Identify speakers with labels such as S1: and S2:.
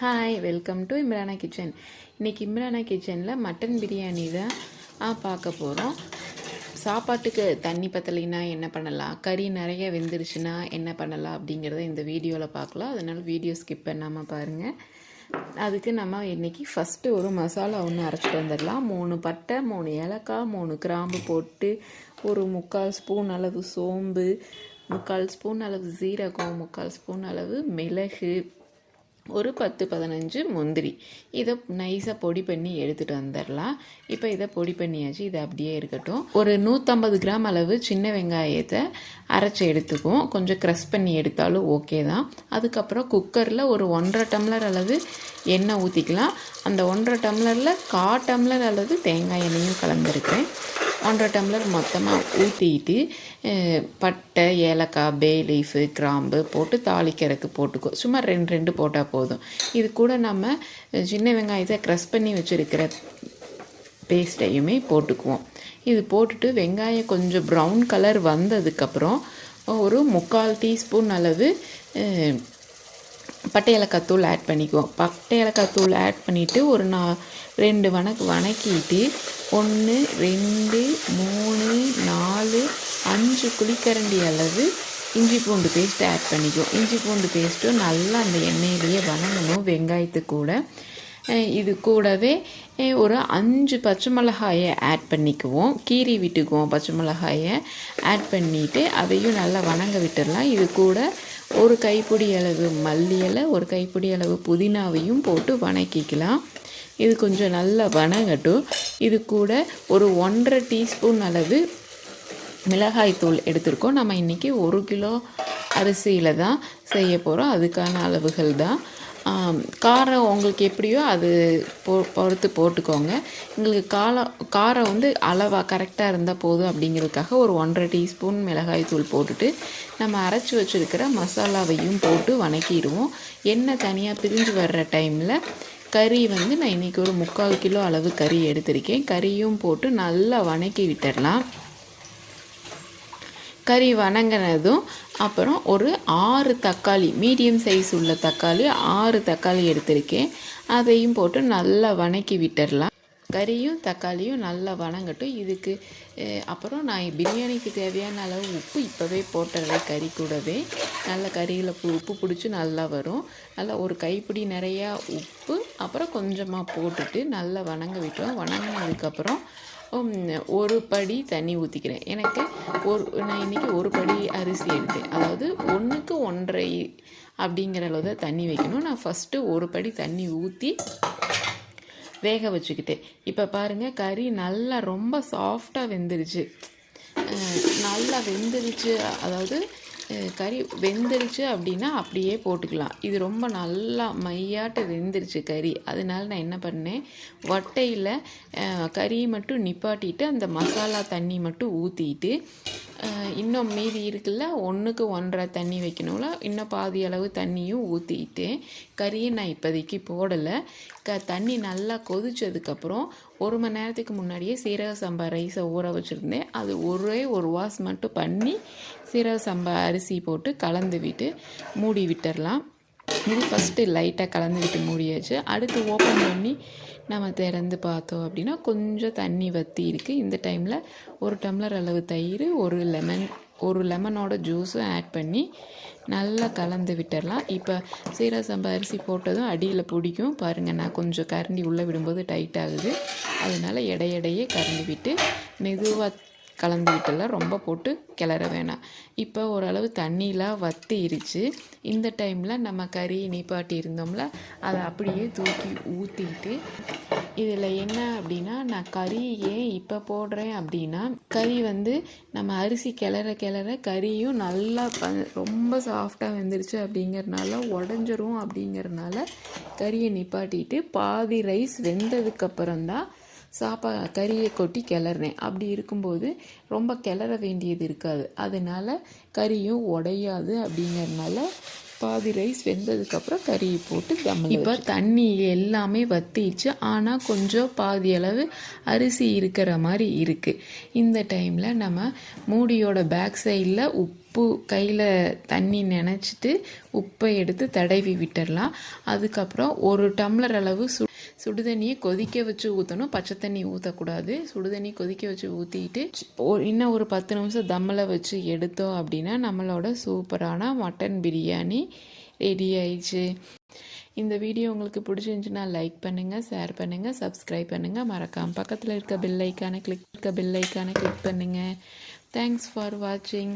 S1: Hi welcome to Imrana kitchen இன்றைக்கி இம்ரானா கிச்சனில் mutton biryani தான் பார்க்க போகிறோம் சாப்பாட்டுக்கு தண்ணி பத்தலைன்னா என்ன பண்ணலாம்? கறி நிறைய வெந்துருச்சுன்னா என்ன பண்ணலாம் அப்படிங்கிறத இந்த வீடியோவில் பார்க்கலாம். அதனால் வீடியோ ஸ்கிப் பண்ணாமல் பாருங்கள் அதுக்கு நம்ம இன்றைக்கி ஃபஸ்ட்டு ஒரு மசாலா ஒன்று அரைச்சிட்டு வந்துடலாம். மூணு பட்டை மூணு ஏலக்காய் மூணு கிராம்பு போட்டு ஒரு முக்கால் ஸ்பூன் அளவு சோம்பு முக்கால் ஸ்பூன் அளவு சீரகம் முக்கால் ஸ்பூன் அளவு மிளகு ஒரு பத்து பதினஞ்சு முந்திரி. இதை நைஸாக பொடி பண்ணி எடுத்துகிட்டு வந்துடலாம். இப்போ இதை பொடி பண்ணியாச்சு. இது அப்படியே இருக்கட்டும். ஒரு நூற்றம்பது கிராம் அளவு சின்ன வெங்காயத்தை அரைச்சி எடுத்துக்குவோம். கொஞ்சம் க்ரஷ் பண்ணி எடுத்தாலும் ஓகே தான். அதுக்கப்புறம் குக்கரில் ஒரு ஒன்றரை டம்ளர் அளவு எண்ணெய் ஊற்றிக்கலாம் அந்த ஒன்றரை டம்ளரில் கா டம்ளர் அளவு தேங்காய் எண்ணெயும் கலந்துருக்கேன் ஒன்றரை டம்ளர் மொத்தமாக ஊற்றிட்டு பட்டை ஏலக்காய் பே லீஃபு கிராம்பு போட்டு தாளிக்கிறதுக்கு போட்டுக்கோ. சும்மா ரெண்டு ரெண்டு போட்டால் போதும். இது கூட நம்ம சின்ன வெங்காயத்தை க்ரஷ் பண்ணி வச்சுருக்கிற பேஸ்ட்டையுமே போட்டுக்குவோம். இது போட்டுட்டு வெங்காயம் கொஞ்சம் ப்ரௌன் கலர் வந்ததுக்கப்புறம் ஒரு முக்கால் டீஸ்பூன் அளவு பட்டை ஏலக்காய் தூள் ஆட் பண்ணிக்குவோம். பட்டை ஏலக்காய் தூள் ஆட் பண்ணிவிட்டு ஒரு நா ரெண்டு வணக்கு வணக்கிட்டு ஒன்று ரெண்டு மூணு நாலு அஞ்சு குழிக்கரண்டி அளவு இஞ்சி பூண்டு பேஸ்ட் ஆட் பண்ணிக்குவோம். இஞ்சி பூண்டு பேஸ்ட்டும் நல்லா அந்த எண்ணெயிலேயே வணங்கணும். வெங்காயத்து கூட. இது கூடவே ஒரு அஞ்சு பச்சை மிளகாயை ஆட் பண்ணிக்குவோம். கீரி விட்டுக்குவோம் பச்சை மிளகாயை ஆட் பண்ணிவிட்டு அதையும் நல்லா வணங்க விட்டுடலாம் இது கூட ஒரு கைப்பிடி அளவு மல்லி இலை ஒரு கைப்பிடி அளவு புதினாவையும் போட்டு வணக்கிக்கலாம். இது கொஞ்சம் நல்லா வணங்கட்டும். இது கூட ஒரு ஒன்றரை டீஸ்பூன் அளவு மிளகாய் தூள் எடுத்திருக்கோம். நம்ம இன்றைக்கி ஒரு கிலோ அரிசியில் தான் செய்ய போகிறோம் அதுக்கான அளவுகள் தான். காரம் உங்களுக்கு எப்படியோ அது பொ பொறுத்து போட்டுக்கோங்க. எங்களுக்கு காலம் காரம் வந்து அளவாக கரெக்டாக இருந்தால் போதும் அப்படிங்கிறதுக்காக ஒரு ஒன்றரை டீஸ்பூன் மிளகாய் தூள் போட்டுட்டு நம்ம அரைச்சி வச்சுருக்கிற மசாலாவையும் போட்டு வணக்கிடுவோம். எண்ணெய் தனியாக பிரிஞ்சு வர்ற டைமில் கறி வந்து நான் இன்றைக்கி ஒரு முக்கால் கிலோ அளவு கறி எடுத்திருக்கேன். கறியும் போட்டு நல்லா வணக்கி விட்டுடலாம் கறி வணங்கினதும் அப்புறம் ஒரு ஆறு தக்காளி மீடியம் சைஸ் உள்ள தக்காளி ஆறு தக்காளி எடுத்திருக்கேன். அதையும் போட்டு நல்லா வணக்கி விட்டுடலாம் கறியும் தக்காளியும் நல்லா வணங்கட்டும். இதுக்கு அப்புறம் நான் பிரியாணிக்கு தேவையான அளவு உப்பு இப்போவே போட்டுறேன் கறி கூடவே. நல்ல கறியில் உப்பு பிடிச்சி நல்லா வரும். நல்லா ஒரு கைப்பிடி நிறையா உப்பு அப்புறம் கொஞ்சமாக போட்டுட்டு நல்லா வணங்க விட்டோம். வணங்கினதுக்கப்புறம் ஒரு படி தண்ணி ஊற்றிக்கிறேன் எனக்கு ஒரு நான் இன்றைக்கி ஒரு படி அரிசி எடுத்தேன். அதாவது ஒன்றுக்கு ஒன்றரை அப்படிங்கிற அளவு தான் தண்ணி வைக்கணும். நான் ஃபஸ்ட்டு ஒரு படி தண்ணி ஊற்றி வேக வச்சுக்கிட்டேன். இப்போ பாருங்கள் கறி நல்லா ரொம்ப சாஃப்டாக வெந்துருச்சு. நல்லா வெந்துருச்சு. அதாவது கறி வெந்துருச்சு அப்படின்னா அப்படியே போட்டுக்கலாம். இது ரொம்ப நல்லா மையாட்ட வெந்துருச்சு கறி. அதனால நான் என்ன பண்ணேன்? வட்டையில் கறியை மட்டும் நிப்பாட்டிட்டு அந்த மசாலா தண்ணி மட்டும் ஊற்றிட்டு இன்னும் மீதி இருக்குல்ல ஒன்றுக்கு ஒன்றரை தண்ணி வைக்கணும்ல. இன்னும் பாதி அளவு தண்ணியும் ஊற்றிக்கிட்டேன் கறியை நான் இப்போதைக்கு போடலை. க தண்ணி நல்லா கொதிச்சதுக்கப்புறம் ஒரு மணி நேரத்துக்கு முன்னாடியே சீரக சம்பா ரைஸை ஊற வச்சுருந்தேன். அது ஒரே ஒரு வாஸ் மட்டும் பண்ணி சீரக சம்பா அரிசி போட்டு கலந்து விட்டு மூடி விட்டுறலாம். இது ஃபஸ்ட்டு லைட்டாக கலந்து விட்டு மூடியாச்சு. அடுத்து ஓப்பன் பண்ணி நம்ம திறந்து பார்த்தோம் அப்படின்னா கொஞ்சம் தண்ணி வற்றி இருக்குது இந்த டைமில் ஒரு டம்ளர் அளவு தயிர் ஒரு லெமன் ஒரு லெமனோட ஜூஸும் ஆட் பண்ணி நல்லா கலந்து விட்டுறலாம். இப்போ சீரக சம்பா அரிசி போட்டதும் அடியில் பிடிக்கும். பாருங்கள் நான் கொஞ்சம் கரண்டி உள்ளே விடும்போது டைட் ஆகுது. அதனால் எடையடையே கரண்டி விட்டு மெதுவாக கலந்து விட்டுலாம் ரொம்ப போட்டு கிளற வேணாம். இப்போ ஓரளவு தண்ணிலாம் வத்திருச்சு இந்த டைமில் நம்ம கறி நீப்பாட்டி இருந்தோம்ல அதை அப்படியே தூக்கி ஊற்றிட்டு இதில் என்ன அப்படின்னா நான் கறி ஏன் இப்போ போடுறேன் அப்படின்னா கறி வந்து நம்ம அரிசி கிளற கிளற கறியும் நல்லா ப- ரொம்ப சாஃப்டாக வெந்துருச்சு அப்படிங்கறனால உடஞ்சிரும் அப்படிங்கறனால கறியை நிப்பாட்டிட்டு பாதி ரைஸ் வெந்ததுக்கப்புறம் தான் சாப்பா கறியை கொட்டி கிளறினேன். அப்படி இருக்கும்போது ரொம்ப கிளற வேண்டியது இருக்காது. அதனால கறியும் உடையாது அப்படிங்கறனால பாதி ரைஸ் வெந்ததுக்கப்புறம் கறியை போட்டு தம்மில் இப்போ தண்ணி எல்லாமே வத்திடுச்சு. ஆனால் கொஞ்சம் பாதி அளவு அரிசி இருக்கிற மாதிரி இருக்குது இந்த டைமில் நம்ம மூடியோட பேக் சைடில் உப்பு உப்பு கையில் தண்ணி நினச்சிட்டு உப்பை எடுத்து தடவி விட்டுடலாம் அதுக்கப்புறம் ஒரு டம்ளர் அளவு சு சுடுதண்ணியை கொதிக்க வச்சு ஊற்றணும் பச்சை தண்ணி ஊற்றக்கூடாது சுடுதண்ணி கொதிக்க வச்சு ஊற்றிட்டு ஒரு இன்னும் ஒரு பத்து நிமிஷம் தம்மில் வச்சு எடுத்தோம் அப்படின்னா நம்மளோட சூப்பரான மட்டன் பிரியாணி ரெடி ஆயிடுச்சு. இந்த வீடியோ உங்களுக்கு பிடிச்சிருந்துச்சுன்னா லைக் பண்ணுங்கள் ஷேர் பண்ணுங்கள் சப்ஸ்கிரைப் பண்ணுங்கள் மறக்காமல் பக்கத்தில் இருக்க பெல் ஐக்கானை கிளிக் இருக்க பெல் ஐக்கானை கிளிக் பண்ணுங்கள் தேங்க்ஸ் ஃபார் வாட்சிங்